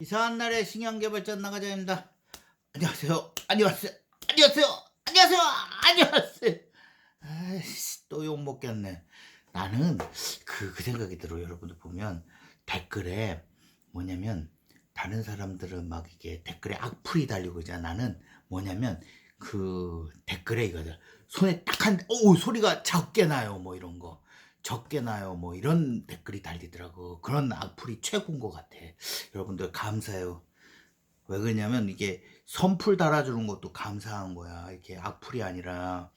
이상한 날의 신경개발전 나가자입니다. 안녕하세요. 안녕하세요. 안녕하세요. 안녕하세요. 안녕하세요. 아이씨, 또 욕 먹겠네. 나는 그, 그 생각이 들어. 여러분들 보면 댓글에 뭐냐면 다른 사람들은 막 이게 댓글에 악플이 달리고 있잖아. 나는 뭐냐면 그 댓글에 이거죠. 손에 딱 한, 오, 소리가 적게 나요. 뭐 이런 거. 적게 나요. 뭐 이런 댓글이 달리더라고. 그런 악플이 최고인 것 같아. 여러분들 감사해요. 왜 그러냐면 이게 선풀 달아주는 것도 감사한 거야. 이렇게 악플이 아니라.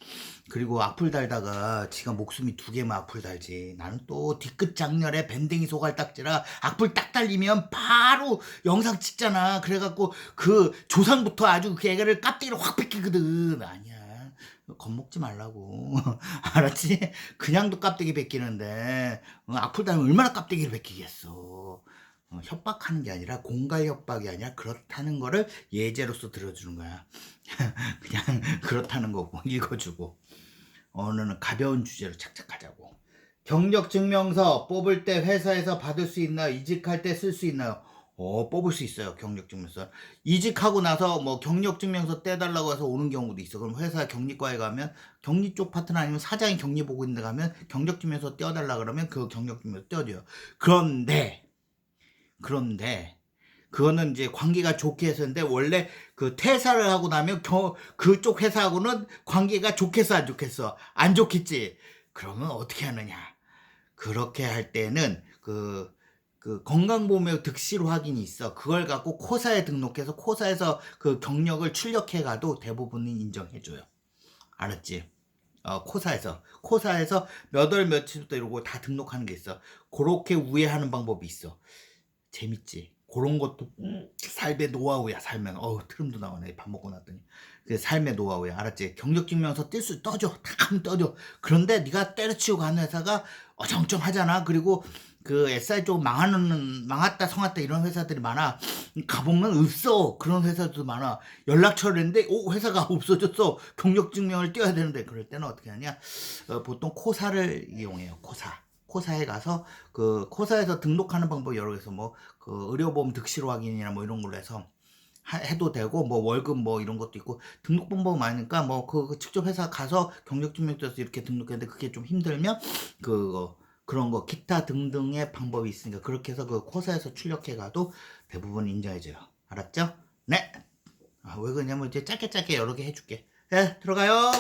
그리고 악플 달다가 지가 목숨이 두 개만 악플 달지. 나는 또 뒤끝 장렬에 밴댕이 소갈딱지라 악플 딱 달리면 바로 영상 찍잖아. 그래갖고 그 조상부터 아주 그 애를 깍대기를 확 뺏기거든. 아니야. 겁먹지 말라고. 알았지? 그냥도 깍대기 뺏기는데 어, 악플 달면 얼마나 깍대기를 뺏기겠어. 어, 협박하는 게 아니라 공갈 협박이 아니라 그렇다는 거를 예제로서 들어주는 거야. 그냥 그렇다는 거고 읽어주고 오늘은 가벼운 주제로 착착하자고. 경력 증명서 뽑을 때 회사에서 받을 수 있나요? 이직할 때 쓸 수 있나요? 어, 뽑을 수 있어요. 경력 증명서. 이직하고 나서 뭐 경력 증명서 떼달라고 해서 오는 경우도 있어. 그럼 회사 격리과에 가면 격리 쪽 파트너 아니면 사장이 격리 보고 있는데 가면 경력 증명서 떼어달라 그러면 그 경력 증명서 떼어줘요. 그런데 그런데 그거는 이제 관계가 좋게 해서인데 원래 그 퇴사를 하고 나면 겨, 그쪽 회사하고는 관계가 좋겠어 안 좋겠어 안 좋겠지 그러면 어떻게 하느냐 그렇게 할 때는 그, 그 건강보험의 득실 확인이 있어 그걸 갖고 코사에 등록해서 코사에서 그 경력을 출력해 가도 대부분은 인정해줘요 알았지? 어, 코사에서 코사에서 몇 월 며칠부터 이러고 다 등록하는 게 있어 그렇게 우회하는 방법이 있어 재밌지. 그런 것도 음, 삶의 노하우야. 살면 어우 트름도 나오네. 밥 먹고 났더니 그 삶의 노하우야. 알았지? 경력증명서 뜰 수 떠줘. 다 하면 떠줘. 그런데 네가 때려치우고 가는 회사가 어정쩡하잖아. 그리고 그 SI 쪽 망하는 망했다 성했다 이런 회사들이 많아. 가보면 없어. 그런 회사도 많아. 연락처를 했는데 오 회사가 없어졌어. 경력 증명을 띄워야 되는데 그럴 때는 어떻게 하냐? 어, 보통 코사를 이용해요. 코사. 코사에 가서 그 코사에서 등록하는 방법 여러 개서 뭐 그 의료보험 득실 확인이나 뭐 이런 걸로 해서 하- 해도 되고 뭐 월급 뭐 이런 것도 있고 등록 방법 많으니까 뭐 그 직접 회사 가서 경력증명 떼서 이렇게 등록했는데 그게 좀 힘들면 그거 그런 거 기타 등등의 방법이 있으니까 그렇게 해서 그 코사에서 출력해 가도 대부분 인정해줘요. 알았죠? 네. 아, 왜 그러냐면 이제 짧게 짧게 여러 개 해줄게. 네, 들어가요.